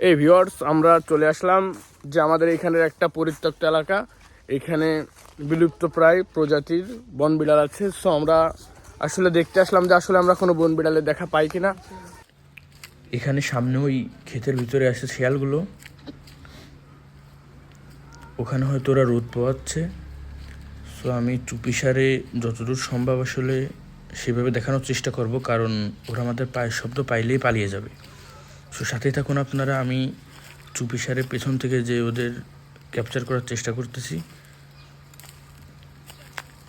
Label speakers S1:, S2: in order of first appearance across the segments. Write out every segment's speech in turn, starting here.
S1: এই ভিউয়ার্স আমরা চলে আসলাম যে আমাদের এখানের একটা পরিত্যক্ত এলাকা। এখানে বিলুপ্ত প্রায় প্রজাতির বন বিড়াল আছে। সো আমরা আসলে দেখতে আসলাম যে আসলে আমরা কোনো বন বিড়ালের দেখা পাই কিনা।
S2: এখানে সামনে ওই ক্ষেতের ভিতরে আসে শিয়ালগুলো। ওখানে হয়তো ওরা রোদ পোয়াচ্ছে সো আমি চুপিসারে যতদূর সম্ভব আসলে সেভাবে দেখানোর চেষ্টা করব, কারণ ওরা আমাদের পায়ের শব্দ পাইলেই পালিয়ে যাবে। সো সাথেই থাকুন আপনারা। আমি চুপি চুপিসারে পেছন থেকে যে ওদের ক্যাপচার করার চেষ্টা করতেছি।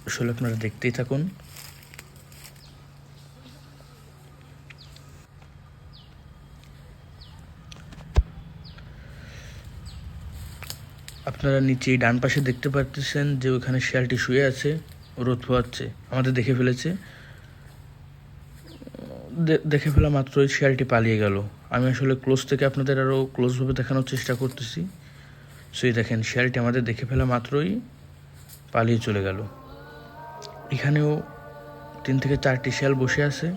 S2: আসলে আপনারা দেখতেই থাকুন। আপনারা নিচে ডান পাশে দেখতে পাচ্ছেন যে ওখানে শিয়ালটি শুয়ে আছে, রোদ পোয়াচ্ছে আমাদের দেখে ফেলেছে। দেখে ফেলা মাত্রই শিয়ালটি পালিয়ে গেল। আমি আসলে ক্লোজ থেকে আপনাদের আরও ক্লোজভাবে দেখানোর চেষ্টা করতেছি। সেই দেখেন, শিয়ালটি আমাদের দেখে ফেলা মাত্রই পালিয়ে চলে গেল। এখানেও তিন থেকে চারটি শিয়াল বসে আছে।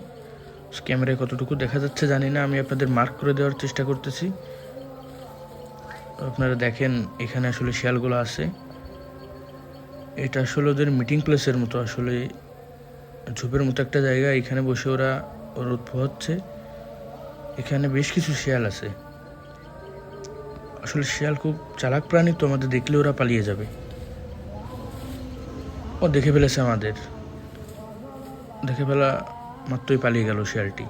S2: ক্যামেরায় কতটুকু দেখা যাচ্ছে জানি না, আমি আপনাদের মার্ক করে দেওয়ার চেষ্টা করতেছি। আপনারা দেখেন, এখানে আসলে শিয়ালগুলো আছে। এটা আসলে ওদের মিটিং প্লেসের মতো, আসলে ঝোপের মতো একটা জায়গা। এখানে বসে ওরা রোদ পোহাচ্ছে। এখানে বেশ কিছু শিয়াল আছে। আসলে শিয়াল খুব চালাক প্রাণী, তো আমাদের দেখলে ওরা পালিয়ে যাবে। ও দেখে ফেলেছে আমাদের। দেখে ফেলা মাত্রই পালিয়ে গেল শিয়ালটি।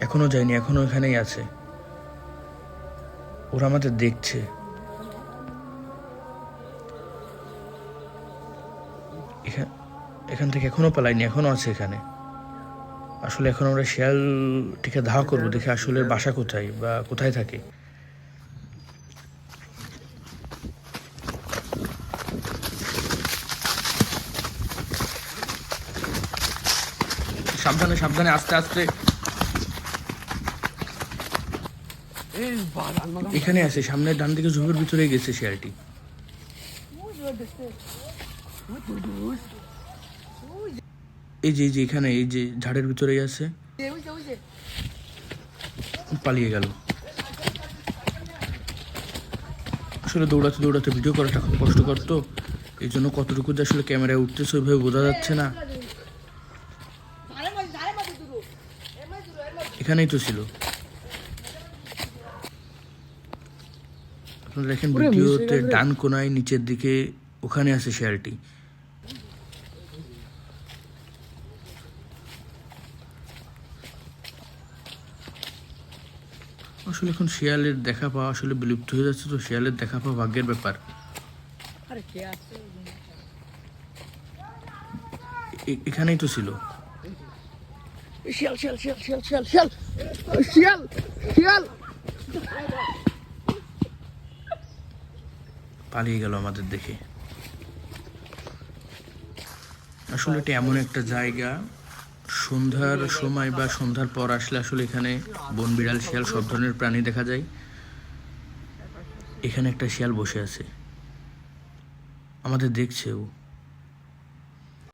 S2: এখনও যায়নি, এখনও এখানেই আছে। ওরা আমাদের দেখছে। এখা- এখান থেকে এখনও পালাইনি, এখনও আছে এখানে। আসলে এখন আমরা শিয়ালটিকে ধাওয়া করব, দেখে আসলে বাসা কোথায় বা কোথায় থাকে। সাবধানে সাবধানে, আস্তে আস্তে। এখানে আছে সামনে ডান দিকে ঝোপের ভিতরে গেছে শিয়ালটি। এই যে এই যে এখানে এই যে ঝাড়ের ভিতরেই আছে। পালিয়ে গেল। আসলে দৌড়াতে দৌড়াতে ভিডিও করাটা খুব কষ্টকর তো। এই জন্য কতটুকু যে আসলে ক্যামেরায় উঠতেছে ওইভাবে বোঝা যাচ্ছে না। এখানেই তো ছিল। আপনারা দেখেন ভিডিওতে ডান কোনায় নিচের দিকে ওখানে আছে শেয়ারটি আসলে এখন শিয়ালের দেখা পাওয়া আসলে বিলুপ্ত হয়ে যাচ্ছে তো শিয়ালের দেখা পাওয়া ভাগ্যের ব্যাপার। এখানেই তো ছিল।
S1: শিয়াল শিয়াল শিয়াল শিয়াল শিয়াল শিয়াল শিয়াল শিয়াল।
S2: পালিয়ে গেল আমাদের দেখে। আসলে এটা এমন একটা জায়গা, সন্ধ্যার সময় বা সন্ধ্যার পর আসলে আসলে এখানে বন বিড়াল, শিয়াল সব ধরনের প্রাণী দেখা যায়। এখানে একটা শিয়াল বসে আছে। আমাদের দেখছে ও।